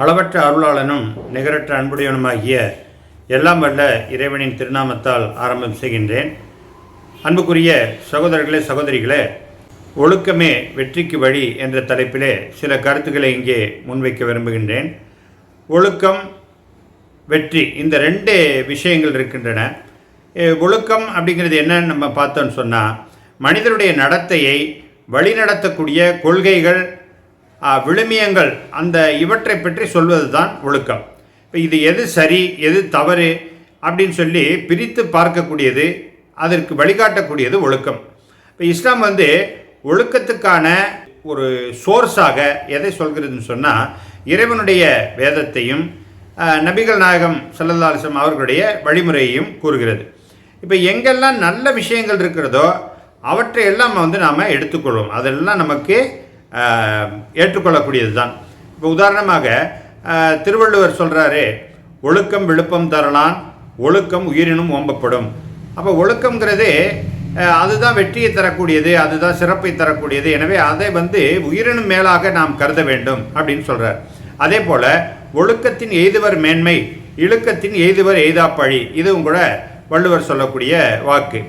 அளவற்ற அருளாளனும் நிகரற்ற அன்புடையவனுமாகிய எல்லாம் வல்ல இறைவனின் திருநாமத்தால் ஆரம்பம் செய்கின்றேன். அன்புக்குரிய சகோதரர்களே சகோதரிகளே ஒழுக்கமே வெற்றிக்கு வழி என்ற தலைப்பிலே சில கருத்துக்களை இங்கே முன்வைக்க விரும்புகின்றேன். ஒழுக்கம் வெற்றி இந்த ரெண்டு விஷயங்கள் இருக்கின்றன. ஒழுக்கம் அப்படிங்கிறது என்னன்னு நம்ம பார்த்தோன்னு சொன்னால் மனிதனுடைய நடத்தையை வழிநடத்தக்கூடிய கொள்கைகள் விழுமியங்கள் அந்த இவற்றை பற்றி சொல்வது தான் ஒழுக்கம். இப்போ இது எது சரி எது தவறு அப்படின்னு சொல்லி பிரித்து பார்க்கக்கூடியது அதற்கு வழிகாட்டக்கூடியது ஒழுக்கம். இப்போ இஸ்லாம் வந்து ஒழுக்கத்துக்கான ஒரு சோர்ஸாக எதை சொல்கிறதுன்னு சொன்னால் இறைவனுடைய வேதத்தையும் நபிகள் நாயகம் ஸல்லல்லாஹு அவர்களுடைய வழிமுறையையும் கூறுகிறது. இப்போ எங்கெல்லாம் நல்ல விஷயங்கள் இருக்கிறதோ அவற்றை எல்லாம் வந்து நாம் எடுத்துக்கொள்வோம். அதெல்லாம் நமக்கு ஏற்றுக்கொள்ளக்கூடியது தான் இப்போ உதாரணமாக திருவள்ளுவர் சொல்கிறாரு ஒழுக்கம் விழுப்பம் தரலான் ஒழுக்கம் உயிரினும் ஓம்பப்படும். அப்போ ஒழுக்கங்கிறது அதுதான் வெற்றியை தரக்கூடியது அதுதான் சிறப்பை தரக்கூடியது. எனவே அதை வந்து உயிரினும் மேலாக நாம் கருத வேண்டும் அப்படின்னு சொல்கிறார் அதே போல் ஒழுக்கத்தின் எய்துவர் மேன்மை இழுக்கத்தின் எய்துவர் எய்தாப்பழி. இதுவும் கூட வள்ளுவர் சொல்லக்கூடிய வாக்கு.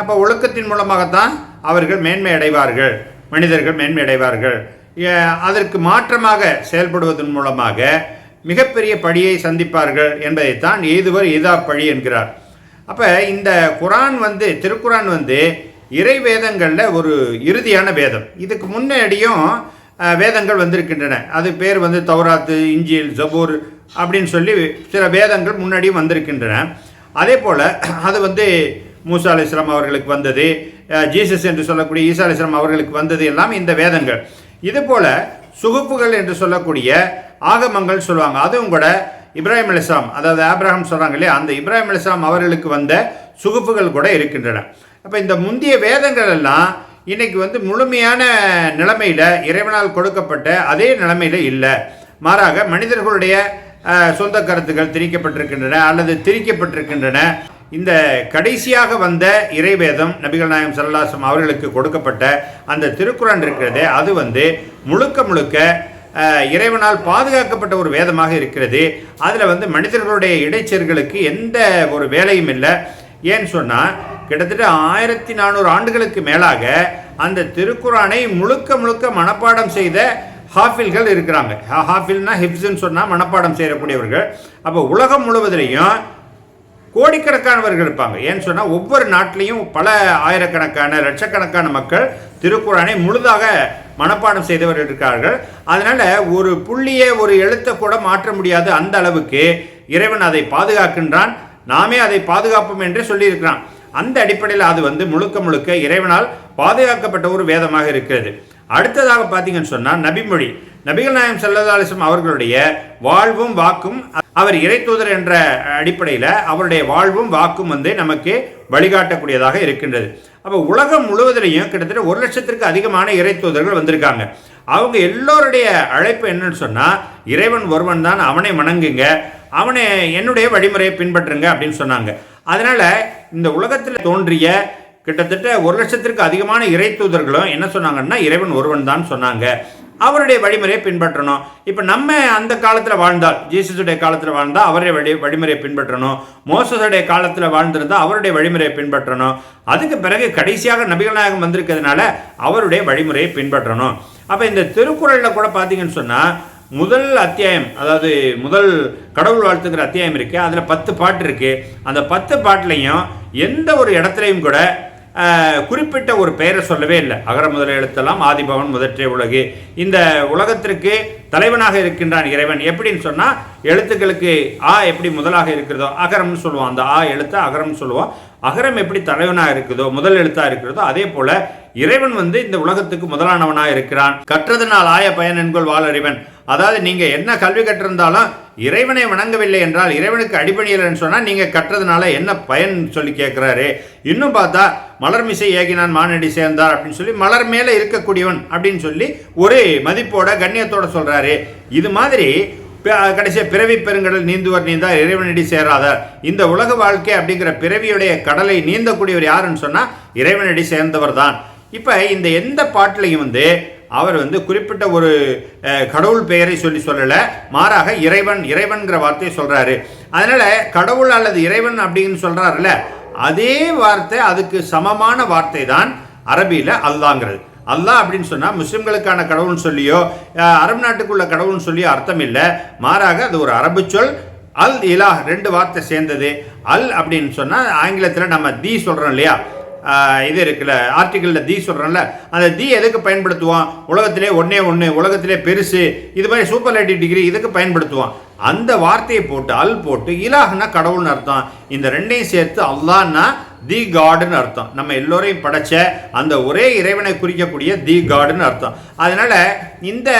அப்போ ஒழுக்கத்தின் மூலமாகத்தான் அவர்கள் மேன்மை அடைவார்கள். மனிதர்கள் மேன்மையடைவார்கள். அதற்கு மாற்றமாக செயல்படுவதன் மூலமாக மிகப்பெரிய பழியை சந்திப்பார்கள் என்பதைத்தான் எய்துவர் பழி என்கிறார். அப்போ இந்த குரான் வந்து திருக்குரான் வந்து இறை வேதங்களில் ஒரு இறுதியான வேதம். இதுக்கு முன்னாடியும் வேதங்கள் வந்திருக்கின்றன. அது பேர் வந்து தௌராத்து இஞ்சில் ஜபூர் அப்படின்னு சொல்லி சில வேதங்கள் முன்னாடியும் வந்திருக்கின்றன. அதே போல் அது வந்து மூசா அலிஸ்லாம் அவர்களுக்கு வந்தது. ஜீசஸ் என்று சொல்லக்கூடிய ஈசா அவர்களுக்கு வந்தது எல்லாம் இந்த வேதங்கள். இது போல சுகுப்புகள் என்று சொல்லக்கூடிய ஆகமங்கள் சொல்லுவாங்க. அதுவும் கூட இப்ராஹிம் அலிஸ்லாம் அதாவது ஆபிரகாம் சொல்கிறாங்க இல்லையா? அந்த இப்ராஹிம் அலிஸ்லாம் அவர்களுக்கு வந்த சுகுப்புகள் கூட இருக்கின்றன. அப்போ இந்த முந்தைய வேதங்கள் எல்லாம் இன்னைக்கு வந்து முழுமையான நிலைமையில் இறைவனால் கொடுக்கப்பட்ட அதே நிலைமையில் இல்லை. மாறாக மனிதர்களுடைய சொந்த கருத்துக்கள் திரிக்கப்பட்டிருக்கின்றன அல்லது திரிக்கப்பட்டிருக்கின்றன இந்த கடைசியாக வந்த இறைவேதம் நபிகள் நாயம் சல்லாசம் அவர்களுக்கு கொடுக்கப்பட்ட அந்த திருக்குறான் இருக்கிறதே அது வந்து முழுக்க முழுக்க இறைவனால் பாதுகாக்கப்பட்ட ஒரு வேதமாக இருக்கிறது. அதில் வந்து மனிதர்களுடைய இடைச்சர்களுக்கு எந்த ஒரு வேலையும் இல்லை. ஏன்னு சொன்னால் கிட்டத்தட்ட ஆயிரத்தி நானூறு ஆண்டுகளுக்கு மேலாக அந்த திருக்குறானை முழுக்க முழுக்க மனப்பாடம் செய்த ஹாஃபில்கள் இருக்கிறாங்க. ஹா- ஹாஃபில்னா ஹிப்ஸுன்னு சொன்னால் மனப்பாடம் செய்யக்கூடியவர்கள். அப்போ உலகம் முழுவதிலையும் கோடிக்கணக்கானவர்கள் இருப்பாங்க. ஏன்னு சொன்னால் ஒவ்வொரு நாட்டிலையும் பல ஆயிரக்கணக்கான லட்சக்கணக்கான மக்கள் திருக்குறானை முழுதாக மனப்பாடம் செய்தவர்கள் இருக்கார்கள். அதனால் ஒரு புள்ளியை ஒரு எழுத்தை கூட மாற்ற முடியாது அந்த அளவுக்கு இறைவன் அதை பாதுகாக்கின்றான். நாமே அதை பாதுகாப்போம் என்று சொல்லியிருக்கிறான். அந்த அடிப்படையில் அது வந்து முழுக்க முழுக்க இறைவனால் பாதுகாக்கப்பட்ட ஒரு வேதமாக இருக்கிறது. அடுத்ததாக பார்த்தீங்கன்னு சொன்னால் நபிமொழி. நபிகள் நாயம் செல்லதாலிசம் அவர்களுடைய வாழ்வும் வாக்கும் அவர் இறைத்தூதர் என்ற அடிப்படையில் அவருடைய வாழ்வும் வாக்கும் வந்து நமக்கு வழிகாட்டக்கூடியதாக இருக்கின்றது. அப்போ உலகம் முழுவதிலையும் கிட்டத்தட்ட ஒரு லட்சத்திற்கு அதிகமான இறைத்தூதர்கள் வந்திருக்காங்க. அவங்க எல்லோருடைய அழைப்பு என்னன்னு சொன்னால் இறைவன் ஒருவன் தான் அவனை வணங்குங்க அவனை என்னுடைய வழிமுறையை பின்பற்றுங்க அப்படின்னு சொன்னாங்க. அதனால் இந்த உலகத்தில் தோன்றிய கிட்டத்தட்ட ஒரு லட்சத்திற்கு அதிகமான இறை தூதர்களும் என்ன சொன்னாங்கன்னா இறைவன் ஒருவன் தான் சொன்னாங்க. அவருடைய வழிமுறையை பின்பற்றணும். இப்போ நம்ம அந்த காலத்தில் வாழ்ந்தால் ஜீசஸுடைய காலத்தில் வாழ்ந்தால் அவருடைய வழி வழிமுறையை பின்பற்றணும். மோசஸுடைய காலத்தில் வாழ்ந்திருந்தால் அவருடைய வழிமுறையை பின்பற்றணும். அதுக்கு பிறகு கடைசியாக நபிகள் நாயகம் வந்திருக்கிறதுனால அவருடைய வழிமுறையை பின்பற்றணும். அப்போ இந்த திருக்குறளில் கூட பார்த்தீங்கன்னு சொன்னால் முதல் அத்தியாயம் அதாவது முதல் கடவுள் வாழ்த்துக்கிற அத்தியாயம் இருக்குது அதில் பத்து பாட்டு இருக்குது அந்த பத்து பாட்டுலையும் எந்த ஒரு இடத்துலையும் கூட குறிப்பிட்ட ஒரு பெயரை சொல்லவே இல்லை. அகர முதல எழுத்தெல்லாம் ஆதிபவன் முதற்றே உலகு. இந்த உலகத்திற்கு தலைவனாக இருக்கின்றான் இறைவன். எப்படின்னு சொன்னால் எழுத்துக்களுக்கு ஆ எப்படி முதலாக இருக்கிறதோ அகரம்னு சொல்லுவோம். அந்த ஆ எழுத்தை அகரம்னு சொல்லுவோம். அகரம் எப்படி தலைவனாக இருக்குதோ முதல் எழுத்தாக இருக்கிறதோ அதே போல இறைவன் வந்து இந்த உலகத்துக்கு முதலானவனாக இருக்கிறான். கற்றதனால் ஆய பயன் என்கொள் வாழறிவன் அதாவது நீங்கள் என்ன கல்வி கற்றிருந்தாலும் இறைவனை வணங்கவில்லை என்றால் இறைவனுக்கு அடிபணியலைன்னு சொன்னால் நீங்கள் கற்றதுனால என்ன பயன் சொல்லி கேட்குறாரு இன்னும் பார்த்தா மலர் மிசை ஏகினான் மானடி சேர்ந்தார் அப்படின்னு சொல்லி மலர் மேலே இருக்கக்கூடியவன் அப்படின்னு சொல்லி ஒரு மதிப்போட கண்ணியத்தோட சொல்கிறாரு இது மாதிரி கடைசியாக பிறவி பெருங்கடல் நீந்துவர் நீந்தார் இறைவனடி சேராதார் இந்த உலக வாழ்க்கை அப்படிங்கிற பிறவியுடைய கடலை நீந்தக்கூடியவர் யாருன்னு சொன்னால் இறைவனடி சேர்ந்தவர் தான் இப்போ இந்த எந்த பாட்டிலையும் வந்து அவர் வந்து குறிப்பிட்ட ஒரு கடவுள் பெயரை சொல்லி சொல்லலை. மாறாக இறைவன் இறைவன்கிற வார்த்தையை சொல்கிறாரு அதனால் கடவுள் அல்லது இறைவன் அப்படின்னு சொல்கிறாருல்ல அதே வார்த்தை அதுக்கு சமமான வார்த்தை தான் அரபியில் அல்லாங்கிறது. அல்லாஹ் அப்படின்னு சொன்னால் முஸ்லிம்களுக்கான கடவுள்னு சொல்லியோ அரபு நாட்டுக்குள்ள கடவுள்னு சொல்லியோ அர்த்தம் இல்லை. மாறாக அது ஒரு அரபு சொல். அல் இலா ரெண்டு வார்த்தை சேர்ந்தது. அல் அப்படின்னு சொன்னால் ஆங்கிலத்தில் நம்ம தி சொல்கிறோம் இல்லையா? இது இருக்குல்ல ஆர்டிக்கிளில் தி சொல்கிறோம்ல அந்த தி எதுக்கு பயன்படுத்துவோம் உலகத்திலே ஒன்றே ஒன்று உலகத்திலே பெருசு இது மாதிரி சூப்பர்லைட்டிவ் டிகிரி இதுக்கு பயன்படுத்துவோம் அந்த வார்த்தையை போட்டு அல் போட்டு இலாஹ்னா கடவுள்னு அர்த்தம். இந்த ரெண்டையும் சேர்த்து அல்லான்னா தி காடுன்னு அர்த்தம். நம்ம எல்லோரையும் படைச்ச அந்த ஒரே இறைவனை குறிக்கக்கூடிய தி காடுன்னு அர்த்தம். அதனால இந்த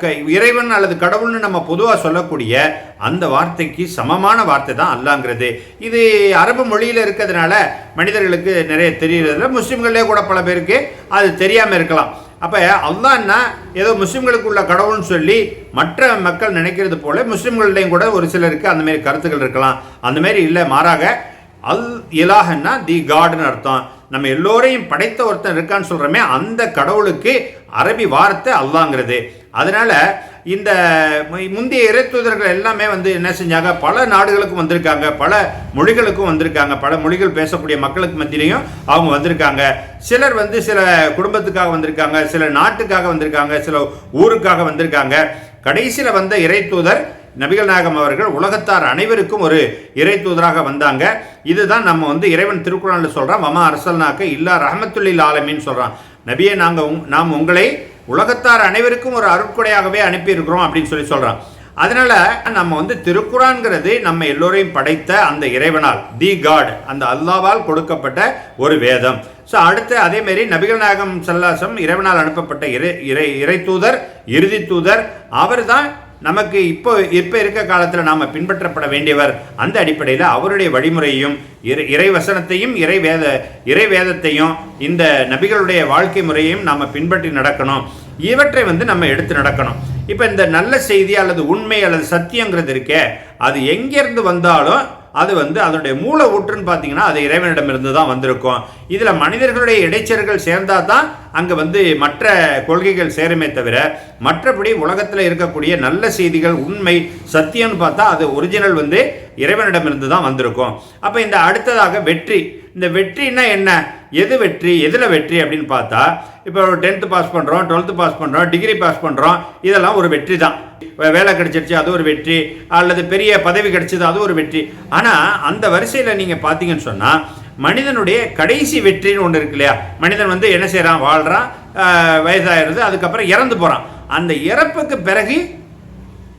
க- இறைவன் அல்லது கடவுள்னு நம்ம பொதுவாக சொல்லக்கூடிய அந்த வார்த்தைக்கு சமமான வார்த்தை தான் அல்லாங்கிறது. இது அரபு மொழியில் இருக்கிறதுனால மனிதர்களுக்கு நிறைய தெரியறதில்ல முஸ்லீம்களே கூட பல பேருக்கு அது தெரியாமல் இருக்கலாம். அப்போ அல்லான்னா ஏதோ முஸ்லீம்களுக்கு உள்ள கடவுள்னு சொல்லி மற்ற மக்கள் நினைக்கிறது போல முஸ்லீம்கள்டையும் கூட ஒரு சிலருக்கு அந்தமாரி கருத்துக்கள் இருக்கலாம். அந்தமாரி இல்லை மாறாக அல் இலாகன்னா தி காட்னு அர்த்தம். நம்ம எல்லோரையும் படைத்த ஒருத்தன் இருக்கான்னு சொல்கிறோமே அந்த கடவுளுக்கு அரபி வார்த்தை அல்லாங்கிறது. அதனால் இந்த முந்தைய இறைத்தூதர்கள் எல்லாமே வந்து என்ன செஞ்சாங்க? பல நாடுகளுக்கும் வந்திருக்காங்க பல மொழிகளுக்கும் வந்திருக்காங்க பல மொழிகள் பேசக்கூடிய மக்களுக்கு மத்தியிலையும் அவங்க வந்திருக்காங்க. சிலர் வந்து சில குடும்பத்துக்காக வந்திருக்காங்க சில நாட்டுக்காக வந்திருக்காங்க சில ஊருக்காக வந்திருக்காங்க. கடைசியில் வந்த இறைத்தூதர் நபிகள் நாயகம் அவர்கள் உலகத்தார் அனைவருக்கும் ஒரு இறை தூதராக வந்தாங்க. இதுதான் நம்ம வந்து இறைவன் திருக்குறளில் சொல்கிறோம் மமா அரசல்னாக்க இல்லா ரஹமத்துல்லில் ஆலமின்னு சொல்கிறான் நபியை நாங்கள் நாம் உங்களை உலகத்தார் அனைவருக்கும் ஒரு அருட்கொடையாகவே அனுப்பியிருக்கிறோம் அப்படின்னு சொல்லி சொல்கிறான் அதனால் நம்ம வந்து திருக்குறான்கிறது நம்ம எல்லோரையும் படைத்த அந்த இறைவனால் தி காட் அந்த அல்லாவால் கொடுக்கப்பட்ட ஒரு வேதம். ஸோ அடுத்து அதேமாரி நபிகள் நாயகம் சல்லாசம் இறைவனால் அனுப்பப்பட்ட இறை இறை இறை தூதர் இறுதி தூதர் அவர் தான் நமக்கு இப்போ இப்போ இருக்க காலத்தில் நாம் பின்பற்றப்பட வேண்டியவர் அந்த அடிப்படையில் அவருடைய வழிமுறையும் இறை இறைவசனத்தையும் இறைவேத இறை வேத இறை வேதத்தையும் இந்த நபிகளுடைய வாழ்க்கை முறையையும் நாம் பின்பற்றி நடக்கணும். இவற்றை வந்து நம்ம எடுத்து நடக்கணும். இப்போ இந்த நல்ல செய்தி அல்லது உண்மை அல்லது சத்தியங்கிறது இருக்கே அது எங்கேருந்து வந்தாலும் அது வந்து அதனுடைய மூல ஊற்றுன்னு பார்த்தீங்கன்னா அது இறைவனிடமிருந்து தான் வந்திருக்கும். இதில் மனிதர்களுடைய இடைச்சர்கள் சேர்ந்தால் தான் அங்கே வந்து மற்ற கொள்கைகள் சேருமே தவிர மற்றபடி உலகத்தில் இருக்கக்கூடிய நல்ல செய்திகள் உண்மை சத்தியம்னு பார்த்தா அது ஒரிஜினல் வந்து இறைவனிடமிருந்து தான் வந்திருக்கும். அப்போ இந்த அடுத்ததாக வெற்றி. இந்த வெற்றின்னா என்ன? எது வெற்றி? எதில் வெற்றி அப்படின்னு பார்த்தா இப்போ டென்த்து பாஸ் பண்ணுறோம் டுவெல்த்து பாஸ் பண்ணுறோம் டிகிரி பாஸ் பண்ணுறோம் இதெல்லாம் ஒரு வெற்றி தான். வேலை கிடைச்சிருச்சு அது ஒரு வெற்றி. அல்லது பெரிய பதவி கிடைச்சது அது ஒரு வெற்றி. ஆனால் அந்த வரிசையில் நீங்கள் பார்த்தீங்கன்னு சொன்னால் மனிதனுடைய கடைசி வெற்றின்னு ஒன்று இருக்கு இல்லையா? மனிதன் வந்து என்ன செய்கிறான் வாழ்கிறான் வயதாகிறது அதுக்கப்புறம் இறந்து போகிறான் அந்த இறப்புக்கு பிறகு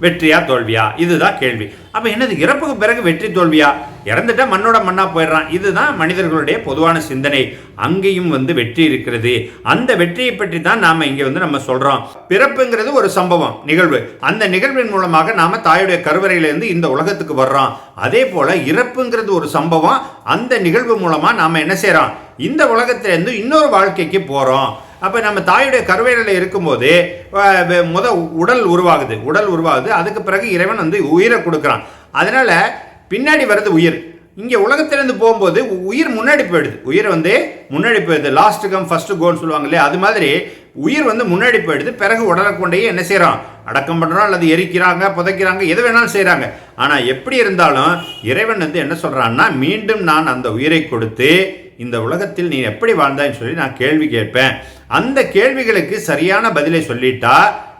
வெற்றியா தோல்வியா? இதுதான் கேள்வி. அப்போ என்னது இறப்புக்கு பிறகு வெற்றி தோல்வியா? இறந்துட்டா மண்ணோட மண்ணாக போயிடுறான். இதுதான் மனிதர்களுடைய பொதுவான சிந்தனை. அங்கேயும் வந்து வெற்றி இருக்கிறது. அந்த வெற்றியை பற்றி தான் நாம் இங்கே வந்து நம்ம சொல்கிறோம் பிறப்புங்கிறது ஒரு சம்பவம் நிகழ்வு. அந்த நிகழ்வின் மூலமாக நாம் தாயுடைய கருவறையிலேருந்து இந்த உலகத்துக்கு வர்றோம். அதே போல் இறப்புங்கிறது ஒரு சம்பவம். அந்த நிகழ்வு மூலமாக நாம் என்ன செய்கிறோம் இந்த உலகத்திலேருந்து இன்னொரு வாழ்க்கைக்கு போகிறோம் அப்போ நம்ம தாயுடைய கருவேலையில் இருக்கும்போது முத உடல் உருவாகுது. உடல் உருவாகுது. அதுக்கு பிறகு இறைவன் வந்து உயிரை கொடுக்குறான். அதனால பின்னாடி வர்றது உயிர். இங்கே உலகத்திலேருந்து போகும்போது உ- உயிர் முன்னாடி போயிடுது. உயிர் வந்து முன்னாடி போயிடுது. லாஸ்ட்டு கம் ஃபஸ்ட்டு கோன்னு சொல்லுவாங்க இல்லையா? அது மாதிரி உயிர் வந்து முன்னாடி போயிடுது. பிறகு உடலை கொண்டேயே என்ன செய்கிறோம் அடக்கம் பண்ணுறோம் அல்லது எரிக்கிறாங்க புதைக்கிறாங்க எது வேணாலும் செய்கிறாங்க ஆனால் எப்படி இருந்தாலும் இறைவன் வந்து என்ன சொல்கிறான்னா மீண்டும் நான் அந்த உயிரை கொடுத்து இந்த உலகத்தில் நீ எப்படி வாழ்ந்தாய்ன்னு சொல்லி நான் கேள்வி கேட்பேன். அந்த கேள்விகளுக்கு சரியான பதிலை சொல்லிட்டா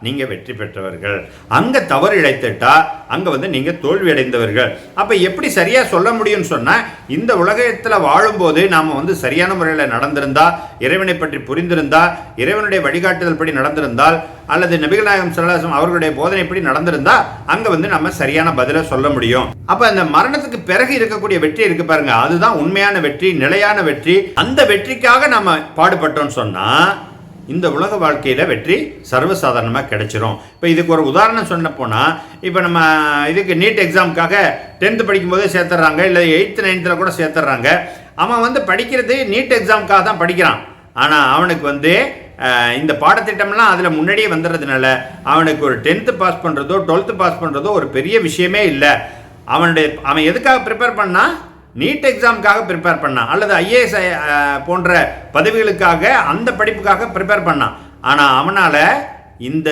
நீங்கள் வெற்றி பெற்றவர்கள். அங்கே தவறு இழைத்துட்டா அங்கே வந்து நீங்கள் தோல்வி அடைந்தவர்கள் அப்போ எப்படி சரியாக சொல்ல முடியும்னு சொன்னால் இந்த உலகத்தில் வாழும்போது நாம் வந்து சரியான முறையில் நடந்திருந்தா இறைவனை பற்றி புரிந்திருந்தா இறைவனுடைய வழிகாட்டுதல் படி நடந்திருந்தால் அல்லது நபிகநாயகம் சல்லாசம் அவர்களுடைய போதனைப்படி நடந்திருந்தா அங்கே வந்து நம்ம சரியான பதிலை சொல்ல முடியும். அப்போ அந்த மரணத்துக்கு பிறகு இருக்கக்கூடிய வெற்றி இருக்கு பாருங்க. அதுதான் உண்மையான வெற்றி நிலையான வெற்றி. அந்த வெற்றிக்காக நம்ம பாடுபட்டோம்னு சொன்னால் இந்த உலக வாழ்க்கையில் வெற்றி சர்வசாதாரணமாக கிடைச்சிரும். இப்போ இதுக்கு ஒரு உதாரணம் சொன்ன போனால் இப்போ நம்ம இதுக்கு நீட் எக்ஸாமுக்காக டென்த்து படிக்கும்போதே சேர்த்துட்றாங்க இல்லை எயித்து நைன்த்தில் கூட சேர்த்துட்றாங்க அவன் வந்து படிக்கிறது நீட் எக்ஸாமுக்காக தான் படிக்கிறான். ஆனால் அவனுக்கு வந்து இந்த பாடத்திட்டம்லாம் அதில் முன்னாடியே வந்துடுறதுனால அவனுக்கு ஒரு டென்த்து பாஸ் பண்ணுறதோ டுவெல்த்து பாஸ் பண்ணுறதோ ஒரு பெரிய விஷயமே இல்லை. அவனுடைய அவன் எதுக்காக ப்ரிப்பேர் பண்ணால் நீட் எக்ஸாமுக்காக ப்ரிப்பேர் பண்ணான் அல்லது ஐஏஎஸ் போன்ற பதவிகளுக்காக அந்த படிப்புக்காக ப்ரிப்பேர் பண்ணான் ஆனால் அவனால் இந்த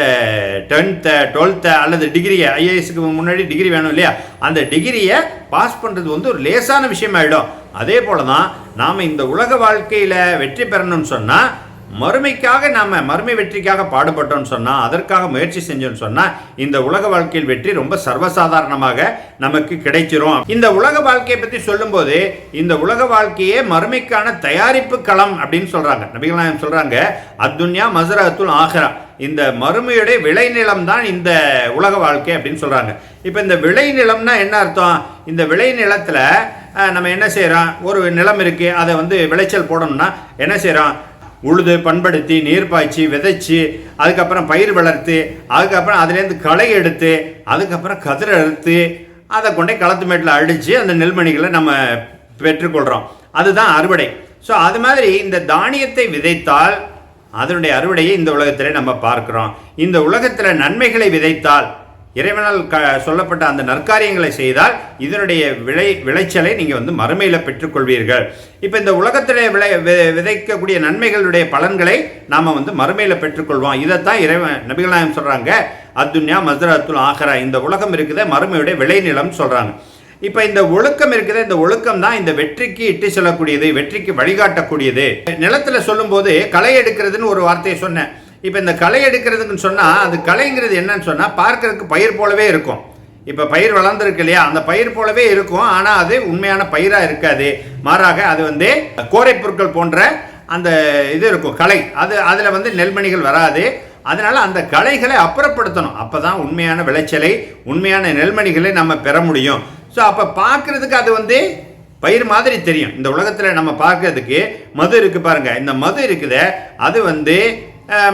டென்த்தை டுவெல்த்தை அல்லது டிகிரியை ஐஏஎஸ்க்கு முன்னாடி டிகிரி வேணும் இல்லையா? அந்த டிகிரியை பாஸ் பண்ணுறது வந்து ஒரு லேசான விஷயமாயிடும். அதே போல தான் நாம் இந்த உலக வாழ்க்கையில் வெற்றி பெறணும்னு சொன்னால் மறுமைக்காக நாம் மறுமை வெற்றிக்காக பாடுபட்டோம்னு சொன்னால் அதற்காக முயற்சி செஞ்சோம்னு சொன்னால் இந்த உலக வாழ்க்கையில் வெற்றி ரொம்ப சர்வசாதாரணமாக நமக்கு கிடைச்சிரும். இந்த உலக வாழ்க்கையை பற்றி சொல்லும்போது இந்த உலக வாழ்க்கையே மறுமைக்கான தயாரிப்பு களம் அப்படின்னு சொல்கிறாங்க நபிகள் சொல்கிறாங்க அத்துன்யா மசரத்துல் ஆஹ்ரா. இந்த மறுமையுடைய விளைநிலம் தான் இந்த உலக வாழ்க்கை அப்படின்னு சொல்கிறாங்க இப்போ இந்த விளைநிலம்னா என்ன அர்த்தம்? இந்த விளைநிலத்தில் நம்ம என்ன செய்கிறோம் ஒரு நிலம் இருக்குது அதை வந்து விளைச்சல் போடணும்னா என்ன செய்கிறோம் உழுது பண்படுத்தி நீர் பாய்ச்சி விதைச்சி அதுக்கப்புறம் பயிர் வளர்த்து அதுக்கப்புறம் அதுலேருந்து களை எடுத்து அதுக்கப்புறம் கதிர் அறுத்து அதை கொண்டே களத்து மேட்டில் அடித்து அந்த நெல்மணிகளை நம்ம பெற்றுக்கொள்கிறோம் அதுதான் அறுவடை. ஸோ அது மாதிரி இந்த தானியத்தை விதைத்தால் அதனுடைய அறுவடையை இந்த உலகத்திலே நம்ம பார்க்குறோம். இந்த உலகத்தில் நன்மைகளை விதைத்தால் இறைவனால் க சொல்லப்பட்ட அந்த நற்காரியங்களை செய்தால் இதனுடைய விளை விளைச்சலை நீங்கள் வந்து மறுமையில் பெற்றுக்கொள்வீர்கள். இப்போ இந்த உலகத்தில் விளை வி- விதைக்கக்கூடிய நன்மைகளுடைய பலன்களை நாம் வந்து மறுமையில் பெற்றுக்கொள்வோம். இதைத்தான் இறைவன் நபிகள் நாயம் சொல்கிறாங்க அத்துன்யா மதுராத்துல் ஆகரா இந்த உலகம் இருக்குதே மறுமையுடைய விளைநிலம் சொல்கிறாங்க இப்போ இந்த ஒழுக்கம் இருக்குது இந்த ஒழுக்கம் தான் இந்த வெற்றிக்கு இட்டு செல்லக்கூடியது வெற்றிக்கு வழிகாட்டக்கூடியது. நிலத்தில் சொல்லும்போது களை எடுக்கிறதுன்னு ஒரு வார்த்தையை சொன்னேன். இப்போ இந்த களை எடுக்கிறதுக்குன்னு சொன்னால் அது களைங்கிறது என்னன்னு சொன்னால் பார்க்கறதுக்கு பயிர் போலவே இருக்கும். இப்போ பயிர் வளர்ந்துருக்கு இல்லையா? அந்த பயிர் போலவே இருக்கும். ஆனால் அது உண்மையான பயிராக இருக்காது. மாறாக அது வந்து கோரை பொருட்கள் போன்ற அந்த இது இருக்கும் களை அது அதில் வந்து நெல்மணிகள் வராது. அதனால் அந்த களைகளை அப்புறப்படுத்தணும். அப்போ தான் உண்மையான விளைச்சலை உண்மையான நெல்மணிகளை நம்ம பெற முடியும். ஸோ அப்போ பார்க்குறதுக்கு அது வந்து பயிர் மாதிரி தெரியும். இந்த உலகத்தில் நம்ம பார்க்கறதுக்கு மது இருக்குது பாருங்கள் இந்த மது இருக்குதே அது வந்து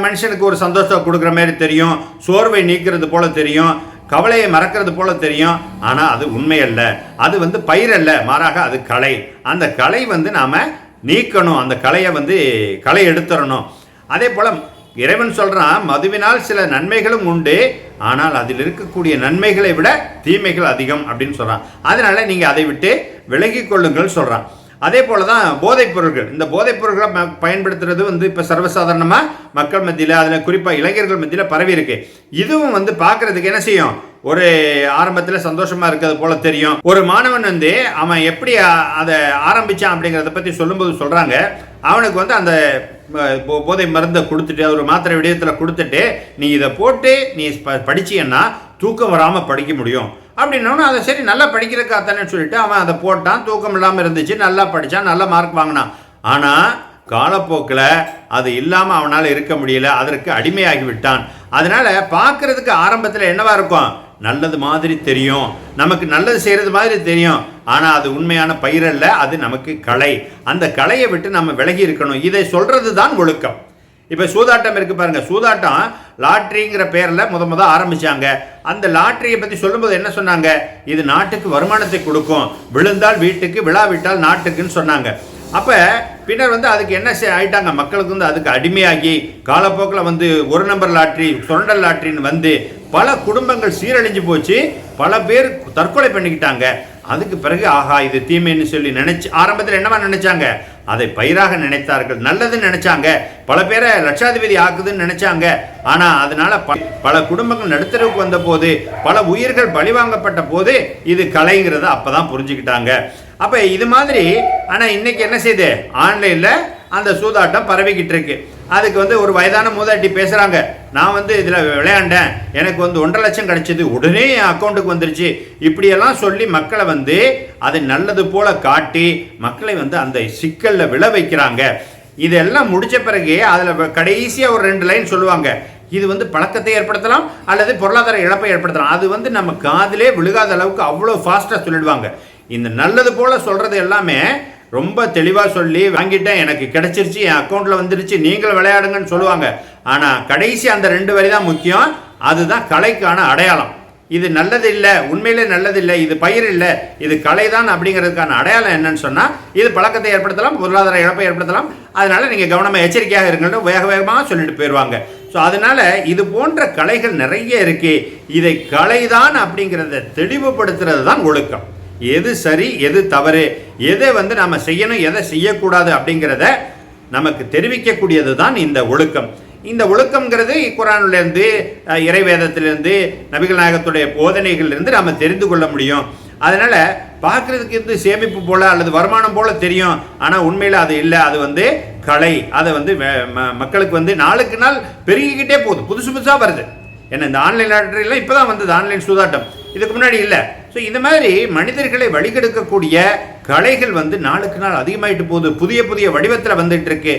மனுஷனுக்கு ஒரு சந்தோஷத்தை கொடுக்குற மாதிரி தெரியும் சோர்வை நீக்கிறது போல தெரியும் கவலையை மறக்கிறது போல தெரியும். ஆனால் அது உண்மை அல்ல அது வந்து பயிர் அல்ல மாறாக அது கலை. அந்த கலை வந்து நாம் நீக்கணும். அந்த கலையை வந்து களை எடுத்துறணும் அதே போல் இறைவன் சொல்கிறான் மதுவினால் சில நன்மைகளும் உண்டு. ஆனால் அதில் இருக்கக்கூடிய நன்மைகளை விட தீமைகள் அதிகம் அப்படின்னு சொல்கிறான் அதனால நீங்கள் அதை விட்டு விலகிக் கொள்ளுங்கள் சொல்கிறான் அதே போல தான் போதைப் பொருட்கள் இந்த போதைப் பொருட்களை பயன்படுத்துறது வந்து இப்போ சர்வசாதாரணமாக மக்கள் மத்தியில் அதில் குறிப்பாக இளைஞர்கள் மத்தியில் பரவி இருக்கு. இதுவும் வந்து பார்க்கறதுக்கு என்ன செய்யும்? ஒரு ஆரம்பத்தில் சந்தோஷமாக இருக்கிறது போல தெரியும். ஒரு மாணவன் வந்து அவன் எப்படி அதை ஆரம்பித்தான் அப்படிங்கிறத பற்றி சொல்லும்போது சொல்கிறாங்க அவனுக்கு வந்து அந்த போதை மருந்தை கொடுத்துட்டு ஒரு மாத்திரை விடயத்தில் கொடுத்துட்டு நீ இதை போட்டு நீ ப- படிச்சீன்னா தூக்கம் வராமல் படிக்க முடியும். அப்படின்னோன்னு அதை சரி நல்லா படிக்கிறக்கா தானே சொல்லிட்டு அவன் அதை போட்டான். தூக்கம் இல்லாமல் இருந்துச்சு நல்லா படித்தான் நல்ல மார்க் வாங்கினான். ஆனால் காலப்போக்கில் அது இல்லாமல் அவனால் இருக்க முடியல அதற்கு அடிமையாகி விட்டான். அதனால் பார்க்கறதுக்கு ஆரம்பத்தில் என்னவா இருக்கும்? நல்லது மாதிரி தெரியும். நமக்கு நல்லது செய்கிறது மாதிரி தெரியும். ஆனால் அது உண்மையான பயிரல்ல அது நமக்கு கலை. அந்த கலையை விட்டு நம்ம விலகி இருக்கணும். இதை சொல்கிறது தான் ஒழுக்கம். இப்போ சூதாட்டம் இருக்கு பாருங்க. சூதாட்டம் லாட்ரிங்கிற பேரில் முத முத ஆரம்பித்தாங்க அந்த லாட்ரியை பற்றி சொல்லும்போது என்ன சொன்னாங்க? இது நாட்டுக்கு வருமானத்தை கொடுக்கும். விழுந்தால் வீட்டுக்கு விழாவிட்டால் நாட்டுக்குன்னு சொன்னாங்க. அப்போ பின்னர் வந்து அதுக்கு என்ன செய் ஆயிட்டாங்க? மக்களுக்கு வந்து அதுக்கு அடிமையாகி காலப்போக்கில் வந்து ஒரு நம்பர் லாட்ரி சுரண்டல் லாட்ரின்னு வந்து பல குடும்பங்கள் சீரழிஞ்சு போச்சு. பல பேர் தற்கொலை பண்ணிக்கிட்டாங்க. அதுக்கு பிறகு ஆஹா இது தீமைன்னு சொல்லி நினைச்சு ஆரம்பத்தில் என்னவா நினைச்சாங்க? அதை பயிராக நினைத்தார்கள். நல்லதுன்னு நினைச்சாங்க. பல பேரை லட்சாதிபதி ஆக்குதுன்னு நினைச்சாங்க. ஆனா அதனால பல குடும்பங்கள் நடுத்தரவுக்கு வந்த போது பல உயிர்கள் பழிவாங்கப்பட்ட போது இது கலைங்கிறத அப்பதான் புரிஞ்சுக்கிட்டாங்க. அப்ப இது மாதிரி ஆனா இன்னைக்கு என்ன செய்யுது ஆன்லைன்ல அந்த சூதாட்டம் பரவிக்கிட்டு இருக்கு. அதுக்கு வந்து ஒரு வயதான மூதாட்டி பேசுகிறாங்க நான் வந்து இதில் விளையாண்டேன். எனக்கு வந்து ஒன்றரை லட்சம் கிடச்சிது. உடனே என் அக்கௌண்ட்டுக்கு வந்துருச்சு. இப்படியெல்லாம் சொல்லி மக்களை வந்து அதை நல்லது போல காட்டி மக்களை வந்து அந்த சிக்கலில் விழ வைக்கிறாங்க. இதெல்லாம் முடித்த பிறகு அதில் கடைசியாக ஒரு ரெண்டு லைன் சொல்லுவாங்க. இது வந்து பழக்கத்தை ஏற்படுத்தலாம் அல்லது பொருளாதார இழப்பை ஏற்படுத்தலாம். அது வந்து நம்ம காதிலே விழுகாத அளவுக்கு அவ்வளோ ஃபாஸ்ட்டாக சொல்லிடுவாங்க. இந்த நல்லது போல் சொல்கிறது எல்லாமே ரொம்ப தெளிவாக சொல்லி வாங்கிட்டேன். எனக்கு கிடைச்சிருச்சு என் அக்கௌண்ட்டில் வந்துருச்சு நீங்கள் விளையாடுங்கன்னு சொல்லுவாங்க. ஆனால் கடைசி அந்த ரெண்டு வரி தான் முக்கியம். அதுதான் கலைக்கான அடையாளம். இது நல்லது இல்லை உண்மையிலே நல்லது இல்லை இது பயிர் இல்லை இது கலைதான் அப்படிங்கிறதுக்கான அடையாளம் என்னன்னு சொன்னால் இது பழக்கத்தை ஏற்படுத்தலாம் பொருளாதார இழப்பை ஏற்படுத்தலாம். அதனால் நீங்கள் கவனமாக எச்சரிக்கையாக இருங்கள்னு வேக வேகமாக சொல்லிட்டு போயிடுவாங்க ஸோ அதனால் இது போன்ற கலைகள் நிறைய இருக்குது இதை கலைதான் அப்படிங்கிறத தெளிவுபடுத்துறது தான் ஒழுக்கம். எது சரி எது தவறு எதை வந்து நம்ம செய்யணும் எதை செய்யக்கூடாது அப்படிங்கிறத நமக்கு தெரிவிக்கக்கூடியது தான் இந்த ஒழுக்கம். இந்த ஒழுக்கம்ங்கிறது குரான்லேருந்து அஹ், இறைவேதத்திலிருந்து நபிகள் நாயகத்துடைய போதனைகள்லேருந்து நம்ம தெரிந்து கொள்ள முடியும். அதனால் பார்க்குறதுக்கு இருந்து சேமிப்பு போல் அல்லது வருமானம் போல் தெரியும். ஆனால் உண்மையில் அது இல்லை. அது வந்து கலை. அதை வந்து ம- மக்களுக்கு வந்து நாளுக்கு நாள் பெருகிக்கிட்டே போகுது. புதுசு புதுசாக வருது. ஏன்னா இந்த ஆன்லைன் லாட்டரிலாம் இப்போ தான் வந்தது ஆன்லைன் சூதாட்டம். இதுக்கு முன்னாடி இல்லை. ஸோ இந்த மாதிரி மனிதர்களை வழிகெடுக்கக்கூடிய கலைகள் வந்து நாளுக்கு நாள் அதிகமாயிட்டு போகுது. புதிய புதிய வடிவத்தில் வந்துட்டு இருக்கு.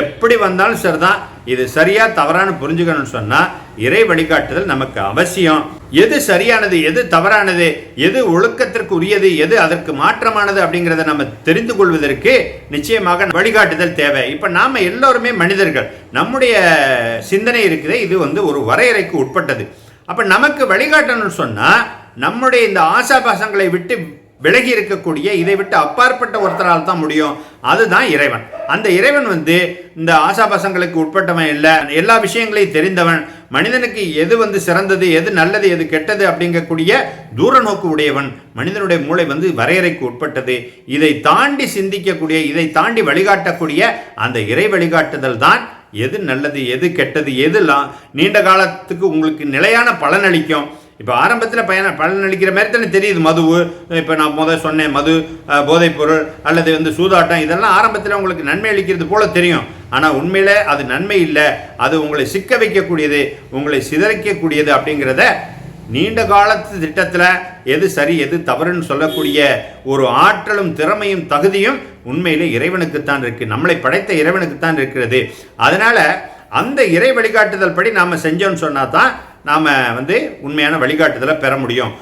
எப்படி வந்தாலும் சரிதான். இது சரியாக தவறான்னு புரிஞ்சுக்கணும்னு சொன்னால் இறை வழிகாட்டுதல் நமக்கு அவசியம். எது சரியானது எது தவறானது எது ஒழுக்கத்திற்கு உரியது எது அதற்கு மாற்றமானது அப்படிங்கிறத நம்ம தெரிந்து கொள்வதற்கு நிச்சயமாக வழிகாட்டுதல் தேவை. இப்போ நாம் எல்லோருமே மனிதர்கள். நம்முடைய சிந்தனை இருக்குது இது வந்து ஒரு வரையறைக்கு உட்பட்டது. அப்போ நமக்கு வழிகாட்டணும்னு சொன்னால் நம்முடைய இந்த ஆசாபாசங்களை விட்டு விலகி இருக்கக்கூடிய இதை விட்டு அப்பாற்பட்ட ஒருத்தரால் தான் முடியும். அதுதான் இறைவன். அந்த இறைவன் வந்து இந்த ஆசாபாசங்களுக்கு உட்பட்டவன் இல்லை எல்லா விஷயங்களையும் தெரிந்தவன் மனிதனுக்கு எது வந்து சிறந்தது எது நல்லது எது கெட்டது அப்படிங்கக்கூடிய தூர நோக்கு உடையவன் மனிதனுடைய மூளை வந்து வரையறைக்கு உட்பட்டது. இதை தாண்டி சிந்திக்கக்கூடிய இதை தாண்டி வழிகாட்டக்கூடிய அந்த இறை வழிகாட்டுதல் தான் எது நல்லது எது கெட்டது எதுலாம் நீண்ட காலத்துக்கு உங்களுக்கு நிலையான பலன் அளிக்கும். இப்போ ஆரம்பத்தில் பயண பலன் அளிக்கிற மாதிரி தானே தெரியுது. மதுவு இப்போ நான் முதல் சொன்னேன் மது போதைப்பொருள் அல்லது வந்து சூதாட்டம் இதெல்லாம் ஆரம்பத்தில் உங்களுக்கு நன்மை அளிக்கிறது போல தெரியும். ஆனால் உண்மையில் அது நன்மை இல்லை. அது உங்களை சிக்க வைக்கக்கூடியது உங்களை சிதறிக்கக்கூடியது அப்படிங்கிறத நீண்ட காலத்து திட்டத்தில் எது சரி எது தவறுன்னு சொல்லக்கூடிய ஒரு ஆற்றலும் திறமையும் தகுதியும் உண்மையிலே இறைவனுக்குத்தான் இருக்குது நம்மளை படைத்த இறைவனுக்குத்தான் இருக்கிறது. அதனால் அந்த இறை வழிகாட்டுதல் படி நாம் செஞ்சோம்னு சொன்னால் தான் நாம் வந்து உண்மையான வழிகாட்டுதலை பெற முடியும்.